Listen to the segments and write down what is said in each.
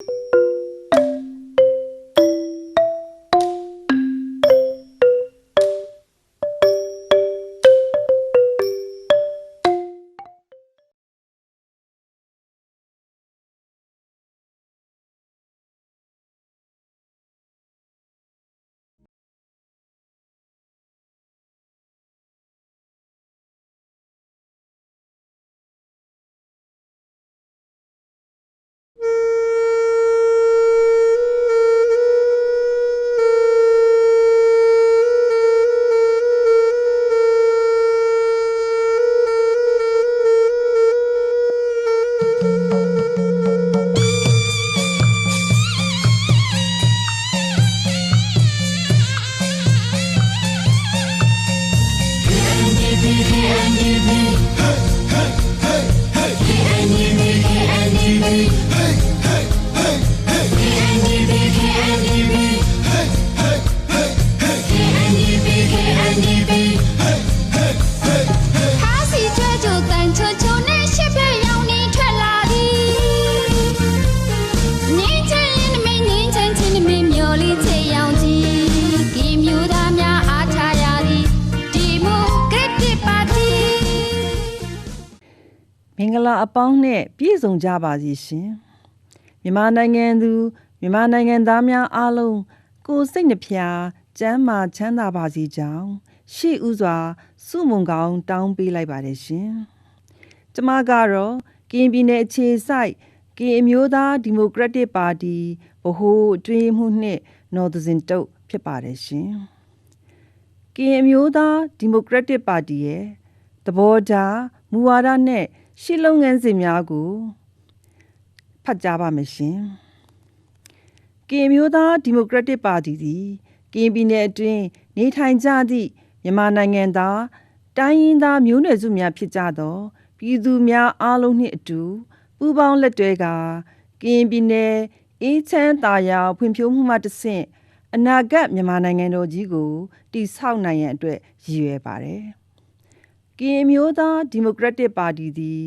you မင်္ဂလာအပေါင်းနဲ့ပြည့်စုံကြပါစီရှင်မြန်မာနိုင်ငံသူမြန်မာနိုင်ငံသားများအားလုံးကိုယ်စိတ်နှဖျားကျမ်းမာချမ်းသာပါစေကြောင်းရှေ့ဥစွာစုမုံကောင်းတောင်းပေးလိုက်ပါတယ်ရှင်ကျမကတော့ကရင်ပြည်နယ်အခြေစိုက်ကရင်အမျိုးသားဒီမိုကရက်တစ်ပါတီဗဟိုအတွင်းရေးမှုနှစ်နော်သဇင်တုတ်ဖြစ်ပါတယ်ရှင်ကရင်အမျိုးသားဒီမိုကရက်တစ်ပါတီရဲ့သဘောထားမူဝါဒနဲ့ ရှေ့လုပ်ငန်းစဉ်များကိုဖတ်ကြားပါမယ်ရှင်။ကရင်အမျိုးသားဒီမိုကရက်တစ်ပါတီသည်ကရင်ပြည်နယ်အတွင်းနေထိုင်ကြသည့်မြန်မာနိုင်ငံသားတိုင်းရင်းသားမျိုးနွယ်စုများဖြစ်ကြသောပြည်သူများအားလုံးနှင့်အတူပူးပေါင်းလက်တွဲကာကရင်ပြည်နယ်အေးချမ်းသာယာဖွံ့ဖြိုးမှုမှတစ်ဆင့်အနာဂတ်မြန်မာနိုင်ငံတော်ကြီးကိုတည်ဆောက်နိုင်ရန်အတွက်ရည်ရွယ်ပါတယ်။ ကရင်အမျိုးသားဒီမိုကရက်တစ်ပါတီသည်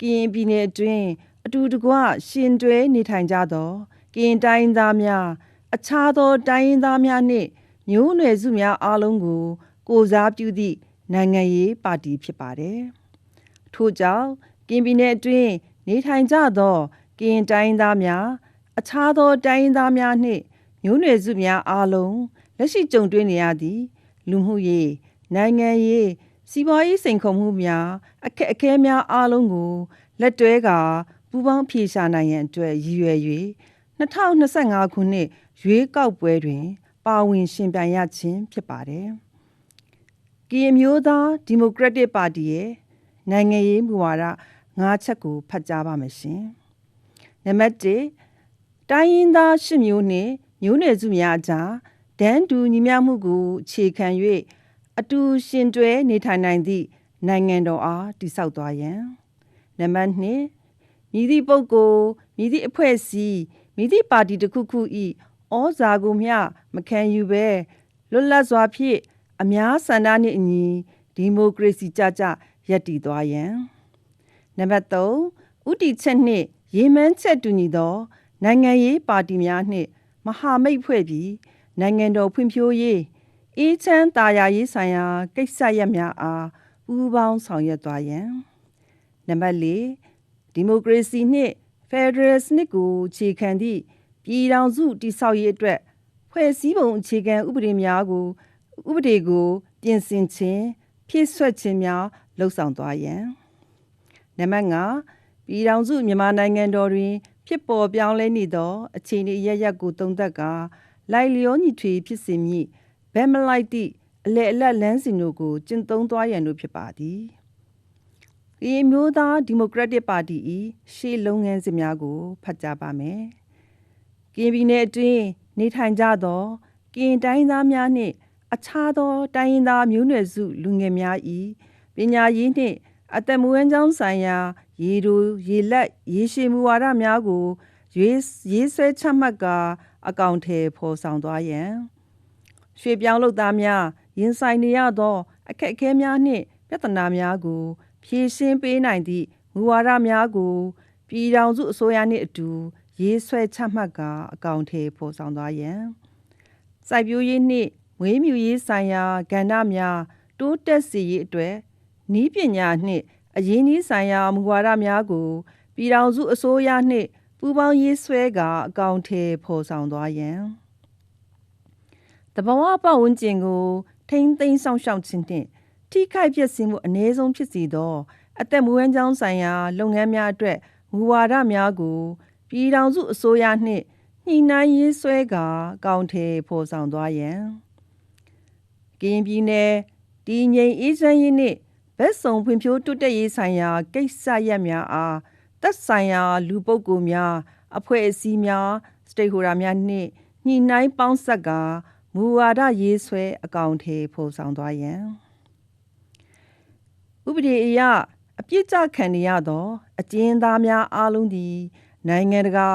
ကရင်ပြည်နယ်အတွင်းအတူတကွရှင်တွဲနေထိုင်ကြသောကရင်တိုင်းရင်းသားများအခြားသောတိုင်းရင်းသားများနှင့်မျိုးနွယ်စုများအားလုံးကို ကိုယ်စားပြုသည့်နိုင်ငံရေးပါတီဖြစ်ပါတယ်။ထို့ကြောင့်ကရင်ပြည်နယ်အတွင်းနေထိုင်ကြသောကရင်တိုင်းရင်းသားများအခြားသောတိုင်းရင်းသားများနှင့်မျိုးနွယ်စုများအားလုံးလက်ရှိကြုံတွေ့နေရသည့်လူမှုရေးနိုင်ငံရေး စီးပွားရေးစိန်ခေါ်မှုများအခက်အခဲများအားလုံးကိုလက်တွဲကာပူးပေါင်းဖြေရှာနိုင်ရန်အတွက်ရည်ရွယ်၍2025ခုနှစ်ရွေးကောက်ပွဲတွင် ပါဝင်ရှင်ပြိုင်ရခြင်းဖြစ်ပါတယ်။ကရင်မျိုးသားဒီမိုကရက်တစ်ပါတီရဲ့နိုင်ငံရေးမူဝါဒ၅ချက်ကိုဖတ်ကြားပါမယ်ရှင်။နံပါတ်1တိုင်းရင်းသားရှစ်မျိုးနှင့်မျိုးနွယ်စုများအကြားဒန်းတူညီမျှမှုကိုအခြေခံ၍ အတူရှင်တွဲနေထိုင်နိုင်သည့်နိုင်ငံတော်အားတည်ဆောက်သွားရန်နံပါတ်2မြည်သည့်ပုဂ္ဂိုလ်မြည်သည့်အဖွဲ့အစည်းမြည်သည့်ပါတီတစ်ခုခု၏ဩဇာကိုမျှမခံယူဘဲလွတ်လပ်စွာဖြင့်အများဆန္ဒနှင့်အညီဒီမိုကရေစီကြကြရပ်တည်သွားရန်နံပါတ်3ဥတီချက်နှင့်ရေမှန်းချက်တူညီသော နိုင်ငံရေးပါတီများနှင့် မဟာမိတ်ဖွဲ့ပြီးနိုင်ငံတော်ဖွံ့ဖြိုးရေး အေးချမ်းသာယာရေးဆိုင်ရာကိစ္စရပ်များအားပူးပေါင်းဆောင်ရွက်သွားရန်နံပါတ်4ဒီမိုကရေစီနှင့်ဖက်ဒရယ်စနစ်ကိုအခြေခံသည့်ပြည်ထောင်စုတည်ဆောက်ရေးအတွက်ဖွဲ့စည်းပုံအခြေခံဥပဒေများကိုဥပဒေကို ပြင်ဆင်ခြင်းဖြည့်ဆွတ်ခြင်းများလှုပ်ဆောင်သွားရန်နံပါတ်5ပြည်ထောင်စုမြန်မာနိုင်ငံတော်တွင် ဖြစ်ပေါ်ပြောင်းလဲနေသောအခြေအနေအရရက်ကိုသုံးသပ်ကာလိုက်လျောညီထွေဖြစ်စေမည် ဘက်မလိုက်သည့်အလေအလတ်လမ်းစဉ်တို့ကိုကျင့်သုံးသွားရန်တို့ဖြစ်ပါသည်။ဒီမျိုးသားဒီမိုကရက်တစ်ပါတီ၏ရှေ့လုပ်ငန်းစဉ်များကိုဖတ်ကြားပါမယ်။ကရင်ပြည်နယ်အတွင်းနေထိုင်ကြသောကရင်တိုင်းသားများနှင့်အခြားသောတိုင်းရင်းသားမျိုးနွယ်စုလူငယ်များ၏ပညာရေးနှင့်အသက်မွေးဝမ်းကြောင်းဆိုင်ရာ ရေတိုရေလက်ရေရှည်မူဝါဒများကိုရွေးရေးဆွဲချမှတ်ကာအကောင့်ထဲဖော်ဆောင်သွားရန် ရွှေပြောင်းလုပ်သားများရင်ဆိုင်နေရသော အခက်အခဲများနှင့်ပြဿနာများကို ဖြေရှင်းပေးနိုင်သည့်မူဝါဒများကိုပြည်ထောင်စုအစိုးရနှင့်အတူ ရေးဆွဲချမှတ်ကအကောင့်ထေဖော်ဆောင်သွားရန်စိုက်ပျိုးရေးနှင့်မွေးမြူရေးဆိုင်ရာကဏ္ဍများတိုးတက်စေရေးအတွက်ဤပညာနှင့်အရင်းအနှီးဆိုင်ရာမူဝါဒများကိုပြည်ထောင်စုအစိုးရနှင့်ပူးပေါင်းရေးဆွဲကအကောင့်ထေဖော်ဆောင်သွားရန် တဘာဝပတ်ဝန်းကျင်ကိုထိမ့်သိမ်းဆောင်ရှောက်ခြင်းနှင့်ထိခိုက်ပျက်စီးမှုအ ਨੇ ဆုံးဖြစ်စေသော အသက်မွေးဝမ်းကြောင်းဆိုင်ရာလုပ်ငန်းများအတွက်မူဝါဒများကိုပြည်ထောင်စုအစိုးရနှင့်ညှိနှိုင်းရေးဆွဲကာကောင်းထေဖော်ဆောင်သွားရန်ကရင်ပြည်နယ်တည်ငြိမ်အေးချမ်းရေးနှင့်ဗက်စုံဖွံ့ဖြိုးတိုးတက်ရေးဆိုင်ရာကိစ္စရပ်များအားသက်ဆိုင်ရာလူပုဂ္ဂိုလ်များအဖွဲ့အစည်းများ စတေဟိုဒါများနှင့်ညှိနှိုင်းပေါင်းစပ်ကာ မူဝါဒရေးဆွဲအကောင့်ထေဖော်ဆောင်သွားရန်ဥပဒေအရအပြစ်ကြခံနေရသော အကျဉ်းသားများအားလုံးသည် နိုင်ငံတကာ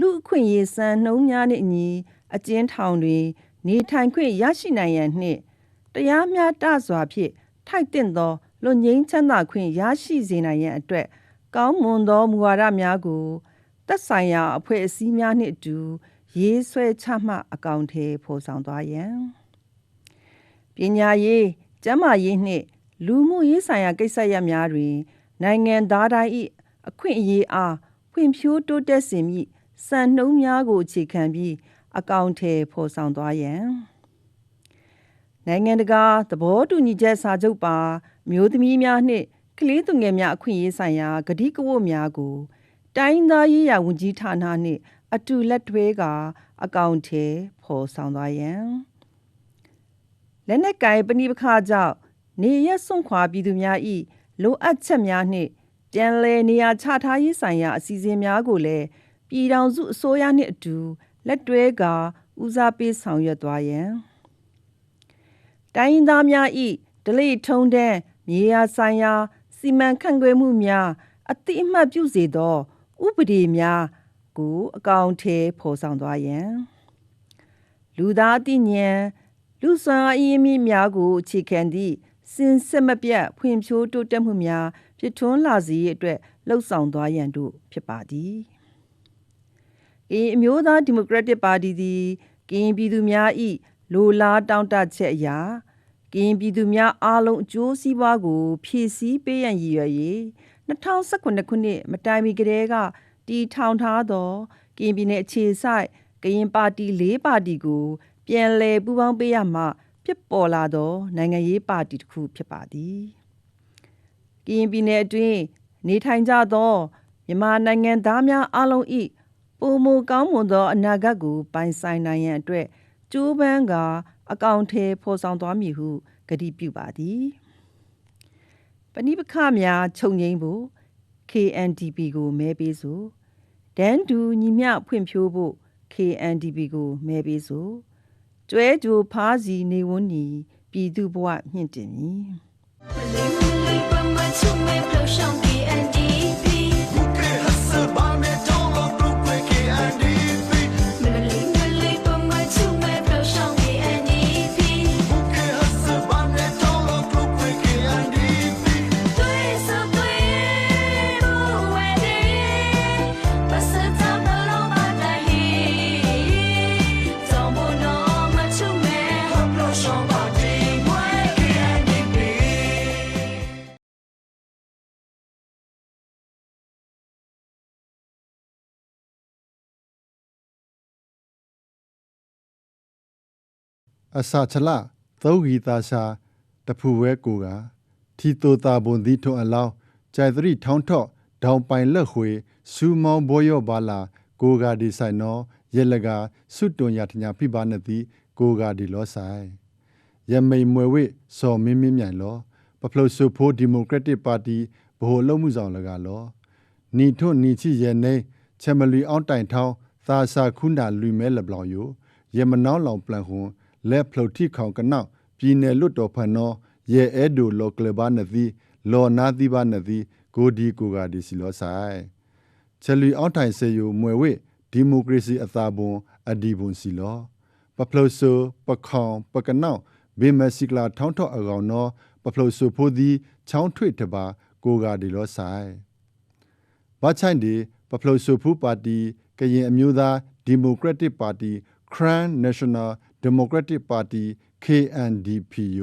လူ့အခွင့်အရေးစံနှုန်းများနှင့်အညီအကျဉ်းထောင်တွင် နေထိုင်ခွင့်ရရှိနိုင်ရန်နှင့်တရားမျှတစွာဖြင့်ထိုက်တင့်သောလွတ်ငြိမ်းချမ်းသာခွင့်ရရှိစေနိုင်ရန်အတွက် ကောင်းမွန်သောမူဝါဒများကိုသက်ဆိုင်ရာအဖွဲ့အစည်းများနှင့်အတူ ရေးဆွဲချမှတ်အကောင့်ထဲဖော်ဆောင်သွားရန်ပညာရေးကျန်းမာရေးနှင့် လူမှုရေးဆိုင်ရာကိစ္စရပ်များတွင် နိုင်ငံသားတိုင်း၏အခွင့်အရေးအားဖွံ့ဖြိုးတိုးတက်စေမည့်စံနှုန်းများကိုအခြေခံပြီးအကောင့်ထဲဖော်ဆောင်သွားရန်နိုင်ငံတကာသဘောတူညီချက်စာချုပ်ပါမျိုးသမီးများနှင့်ကလေးသူငယ်များအခွင့်အရေးဆိုင်ရာကတိကဝတ်များကိုတိုင်းသားရေးရာဝန်ကြီးဌာနနှင့် အတူလက်တွဲကာအကောင့်ထဲဖော်ဆောင်သွားရန်လက်နက်ကင်ပဏိပခါကြောင့်နေရက်စွန့်ခွာပြည်သူများ၏လိုအပ်ချက်များနှင့်ပြန်လည်နေရာချထားရေးဆိုင်ရာအစီအစဉ်များကိုလည်းပြည်ထောင်စုအစိုးရနှင့်အတူလက်တွဲကာဦးစားပေးဆောင်ရွက်သွားရန်တိုင်းရင်းသားများ၏ဒလိထုံးတန်းမြေယာဆိုင်ရာစီမံခန့်ခွဲမှုများအတိအမှတ်ပြုစေသော ဥပဒေများ ကိုအကောင့်ထဲဖော်ဆောင်သွားရန်လူသားအသိဉာဏ်လူစွမ်းအားအရင်းမြစ်များကိုအခြေခံသည့်စင်စစ်မပြတ်ဖွံ့ဖြိုးတိုးတက်မှုများဖြစ်ထွန်းလာစေရေးအတွက်လှုံ့ဆော်သွားရန်တို့ဖြစ်ပါသည်။ကရင်အမျိုးသားဒီမိုကရက်တစ်ပါတီသည်ကရင်ပြည်သူများ၏လိုလားတောင်းတချက်အရာကရင်ပြည်သူများအားလုံးအကျိုးစီးပွားကို ဖြည့်ဆည်းပေးရန်ရည်ရွယ်၍2019ခုနှစ်မတိုင်မီကတည်းက တည်ထောင်ထားသောကရင်ပြည်နယ်အခြေစိုက်ကရင်ပါတီ၄ပါတီကို ပြန်လည်ပူးပေါင်းပေးရမှဖြစ်ပေါ်လာသောနိုင်ငံရေးပါတီတစ်ခုဖြစ်ပါသည်။ကရင်ပြည်နယ်အတွင်းနေထိုင်ကြသောမြန်မာနိုင်ငံသားများအားလုံး၏ပုံမကောင်းမွန်သောအနာဂတ်ကို ပိုင်ဆိုင်နိုင်ရန်အတွက်ကြိုးပမ်းကာ အကောင့်ထဲဖော်ဆောင်သွားမည်ဟုကတိပြုပါသည်။ပဏိပခများချုပ်ငိမ့်ဖို့ KNDP ကိုမဲပေးစို့ဒန်းတူညီမျှဖွံ့ဖြိုးဖို့ KNDP ကိုမဲပေးစို့ကျွဲကြိုဖားစီနေဝန်းနီပြည်သူဘဝမြင့်တင်မည် အစာချလသောဂီတာရှာတဖူဝဲကိုကထီတိုတာဘွန်ဒီထုံအလောင်းကြိုင်သရီထောင်းထော့ဒေါင်ပိုင်လက်ခွေစူမောင်ဘောယောဘာလာကိုဂါဒီဆိုင်နောရက်လကစွတ်တွန်ရထညာဖိပါနတိကိုဂါဒီလောဆိုင်ယမိန်မွေဝိစော်မင်းမင်းမြိုင်လောပပလုဆူဖိုဒီမိုကရက်တစ်ပါတီဗဟိုလုံးမှုဆောင်လကလောနီထွတ်နီချီရဲ့နေချမလီအောင်တိုင်ထောင်းသာစာခုနာလူမဲလဘလောင်ယိုယမနောင်းလောင်ပလန်ဟွန် လက်ဖလုတ်ထိခေါင်ကနောက်ပြည်နယ်လွတ်တော်ဖန်နောရဲအဲဒိုလောကလဘာနသီလောနာသီဘာနသီကိုဒီကိုဂါဒီစီလောဆိုင်ချလီအောင်တိုင်စေယိုမွေဝိဒီမိုကရေစီအသာဘွန်အဒီဘွန်စီလောပပလုဆူပခေါင်ပကနောက်ဘေမစီကလာထောင်းထော့အကောင်နောပပလုဆူဖိုဒီချောင်းထွေတပါကိုဂါဒီလောဆိုင်ဘာချိုင်ဒီပပလုဆူဖူပါတီကရင်အမျိုးသားဒီမိုကရက်တစ်ပါတီ Kran National Democratic Party KNDP ယ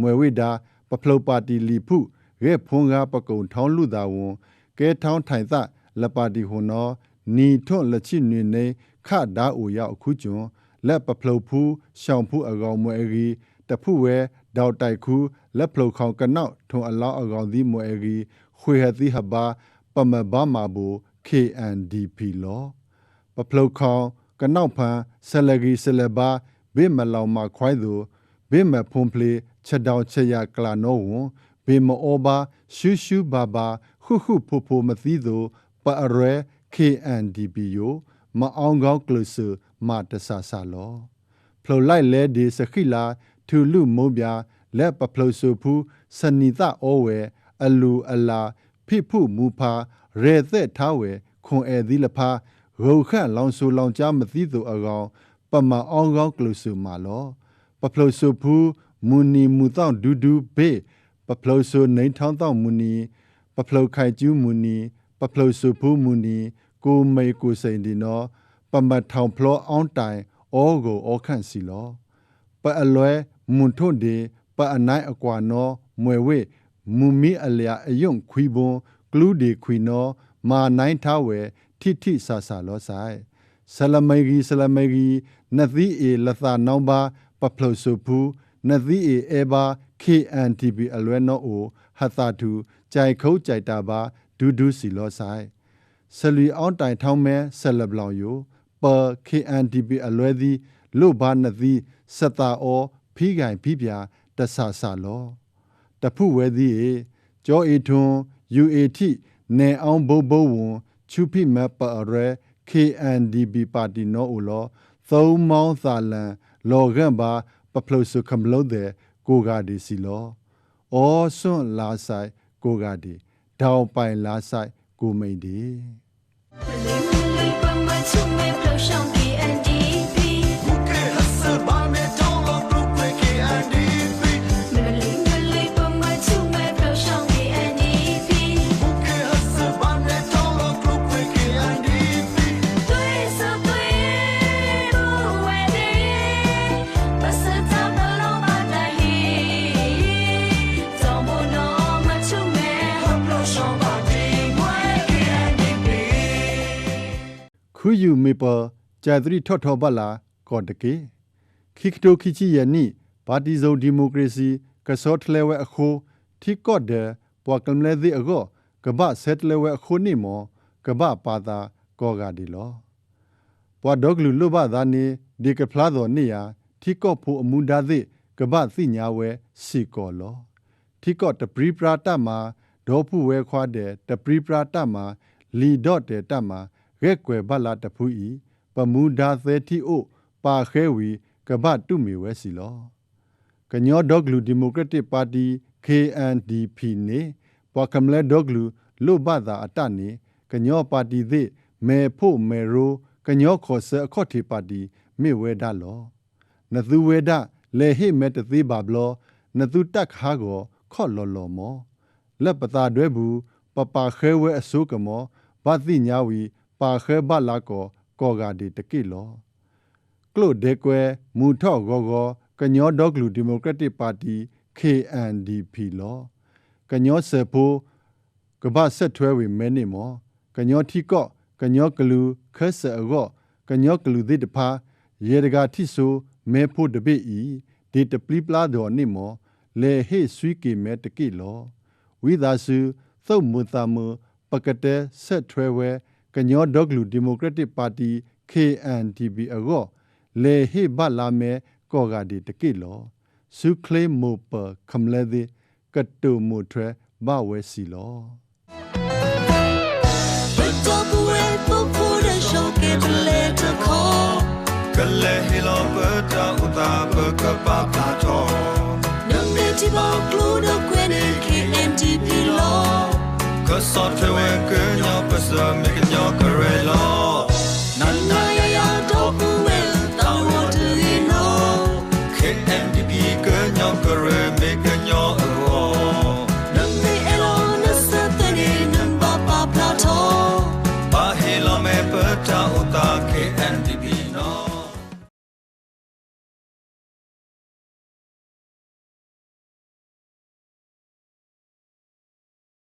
မွေဝိဒါပပလုပါတီလီဖုရဲဖုံကားပကုံထောင်းလူသာဝန်ကဲထောင်းထိုင်သလပါတီဟွန်နောနီထွန့်လက်ချိနွေနေခဒါအိုရောက်အခုကျွန်းလက်ပပလုဖူးရှောင်ဖူးအကောင်မွဲရီတဖုဝဲဒေါက်တိုက်ခူလက်ဖလုခေါကနောက်ထွန်အလောင်းအကောင်သည်မွဲရီခွေဟတိဟဘာပမဘာမာဘူ KNDP လောပပလုတ်ခေါင်ကနောက်ဖန်ဆလဂီဆလဘာ ဘေမလောင်မခွိုင်းသူဘေမဖုန်ပလီချက်တောင်ချက်ရကလာနောဝန်ဘေမအောဘာရှူရှူဘာဘာခုခုဖူဖူမသီသူပအရဲ KNDP ယမအောင်ကောင်းကလဆူမတဆာဆာလောဖလိုလိုက်လဲဒီစခိလာထူလူမုံပြလက်ပပလုတ်ဆူဖူစနိသဩဝဲအလူအလာဖိဖုမူဖာရဲသက်ထားဝဲခွန်အဲသီလဖာရုခန့်လောင်ဆူလောင်ကြားမသိသူအကောင် ပမအောင်ကောင်းကလုဆူမာလောပပလုဆူဖူမူနီမူတောင်းဒူဒူဘေပပလုဆူနေထောင်းတောင်းမူနီပပလုခိုင်ကျူးမူနီပပလုဆူဖူမူနီကိုမေကိုစိန်ဒီနောပမထောင်ဖလောအောင်တိုင်အောကိုအောခန့်စီလောပအလွဲမွန်ထွန်ဒီပအနိုင်အကွာနောမွေဝေမူမီအလျာအယုံခွီဘွန်ကလူဒီခွီနောမာနိုင်ထားဝဲထိထိဆာဆာလောဆိုင်ဆလမေဂီဆလမေဂီ နသီအေလသနောင်ဘာပပလုဆုဖူနသီအေအေဘာ KNTB အလွဲနောအိုဟသတူကြိုင်ခုတ်ကြိုက်တာဘာဒူးဒူးစီလောဆိုင်ဆလီအောင်တိုင်ထောင်းမဲဆလဘလောင်ယိုပ KNTB အလွဲသည်လုဘာနသီစတာအောဖီးကင်ဖီးပြတဆာဆာလောတဖုဝဲသည်အေကျော်အေထွန်း UAT နေအောင်ဘိုးဘိုးဝန်ချူဖိမပရဲ KNDB ပါတီနောဦးလော သုံးမောင်းသာလန်လော်ကန်ပါပပလုစုခမလို့တဲ့ကိုဂါဒီစီလောအောစွန့်လာဆိုင်ကိုဂါဒီဒေါင်ပိုင်လာဆိုင်ကိုမိန်ဒီ ပဂျာသရီထော့ထော့ဘလာကောတကေခိကတိုခိချီယနိပါတီဇုံဒီမိုကရေစီကစောထလဲဝဲအခိုးထိကော့တဲ့ပွာကမ်လဲဒီအကောကဘဆက်လဲဝဲအခိုးနိမောကဘပါတာကောဂါဒီလောပွာဒေါဂလူလုဘသာနေဒီကဖလာတော်နိယာထိကော့ဖို့အမှုဒါသိကဘသိညာဝဲစီကောလောထိကော့တပရိပရာတမှာဒေါဖုဝဲခွာတဲ့တပရိပရာတမှာလီဒေါ့တဲ့တမှာ ရဲကွယ်ဘလာတဖူဤပမူဒါသဲတီအိုပါခဲဝီကဘတုမီဝဲစီလောကညောဒေါဂလူဒီမိုကရက်တစ်ပါတီ KNDP နေပွာကမလဲဒေါဂလူလုဘသာအတနေကညောပါတီသိမေဖို့မေရိုကညောခေါ်ဆအခေါ်တီပါတီမေဝဲဒါလောနသူဝဲဒါလေဟိမဲတသေးပါဘလောနသူတက်ခါကိုခေါ်လော်လော်မောလက်ပတာတွဲဘူးပပခဲဝဲအစိုးကမောဗတိညာဝီ ပါခဲဘလာကိုကောဂါဒီတကိလောကလုတ်ဒေကွယ်မူထော့ဂောဂောကညောဒေါဂလူဒီမိုကရက်တစ်ပါတီ KNDP လောကညောဆေဖိုကဘာဆက်ထွဲဝေမဲနေမောကညောထီကော့ကညောကလူခက်ဆာအောကညောကလူဒီတဖာရေတကာထိဆိုမဲဖို့တပိဤဒီတပလီပလာဒေါ်နေမောလေဟေဆွီကေမဲတကိလောဝိသာစုသုတ်မွန်တာမပကတဲ့ဆက်ထွဲဝဲ ကညောဒေါဂလူဒီမိုကရက်တစ်ပါတီ KNDP အောလေဟိဘလာမဲကောဂါဒီတကိလောစုခလေမိုပခမလဲဒီကတုမိုထွဲဘဝဲစီလော Kale hilo bata uta baka pa plato Ka sot we ke nyo closer, making your career long.